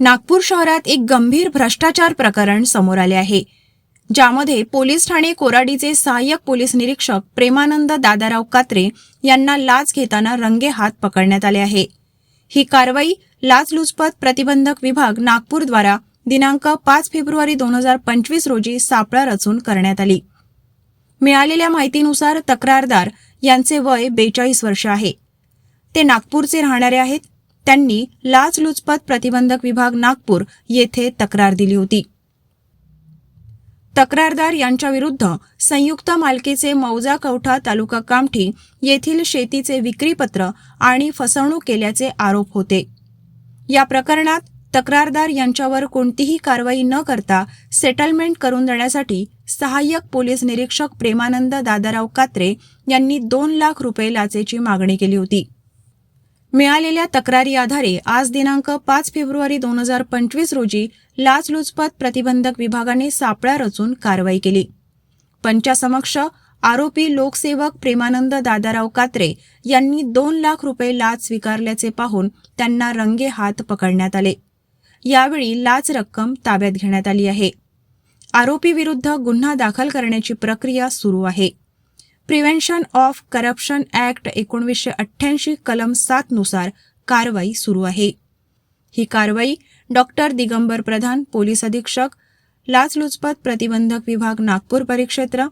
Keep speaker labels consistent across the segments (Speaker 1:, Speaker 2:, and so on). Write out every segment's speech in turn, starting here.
Speaker 1: नागपूर शहरात एक गंभीर भ्रष्टाचार प्रकरण समोर आले आहे ज्यामध्ये पोलीस ठाणे कोराडीचे सहाय्यक पोलीस निरीक्षक प्रेमानंद दादाराव कात्रे यांना लाच घेताना रंगे हात पकडण्यात आले आहे. ही कारवाई लाचलुचपत प्रतिबंधक विभाग नागपूरद्वारा दिनांक पाच फेब्रुवारी दोन हजार पंचवीस रोजी सापळा रचून करण्यात आली. मिळालेल्या माहितीनुसार तक्रारदार यांचे वय बेचाळीस वर्ष आहे. ते नागपूरचे राहणारे आहेत. त्यांनी लाचलुचपत प्रतिबंधक विभाग नागपूर येथे तक्रार दिली होती. तक्रारदार यांच्याविरुद्ध संयुक्त मालकीचे मौजा कवठा तालुका कामठी येथील शेतीचे विक्रीपत्र आणि फसवणूक केल्याचे आरोप होते. या प्रकरणात तक्रारदार यांच्यावर कोणतीही कारवाई न करता सेटलमेंट करून देण्यासाठी सहाय्यक पोलीस निरीक्षक प्रेमानंद दादाराव कात्रे यांनी दोन लाख रुपये लाचेची मागणी केली होती. मिळालेल्या तक्रारी आधारे आज दिनांक पाच फेब्रुवारी दोन हजार पंचवीस रोजी लाचलुचपत प्रतिबंधक विभागाने सापळा रचून कारवाई केली. पंचासमक्ष आरोपी लोकसेवक प्रेमानंद दादाराव कात्रे यांनी दोन लाख रुपये लाच स्वीकारल्याचे पाहून त्यांना रंगे हात पकडण्यात आले. यावेळी लाच रक्कम ताब्यात घेण्यात आली आहे. आरोपीविरुद्ध गुन्हा दाखल करण्याची प्रक्रिया सुरू आहे. प्रिव्हेन्शन ऑफ करप्शन ॲक्ट एकोणीसशे अठ्ठ्याऐंशी कलम सात नुसार कारवाई सुरू आहे. ही कारवाई डॉक्टर दिगंबर प्रधान पोलीस अधीक्षक लाचलुचपत प्रतिबंधक विभाग नागपूर परिक्षेत्र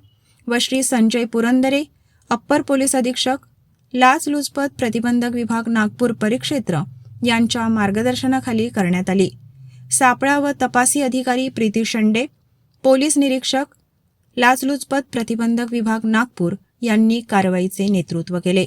Speaker 1: व श्री संजय पुरंदरे अप्पर पोलीस अधीक्षक लाचलुचपत प्रतिबंधक विभाग नागपूर परिक्षेत्र यांच्या मार्गदर्शनाखाली करण्यात आली. सापळा व तपासी अधिकारी प्रीती शंडे पोलीस निरीक्षक लाचलुचपत प्रतिबंधक विभाग नागपूर यांनी कारवाईचे नेतृत्व केले.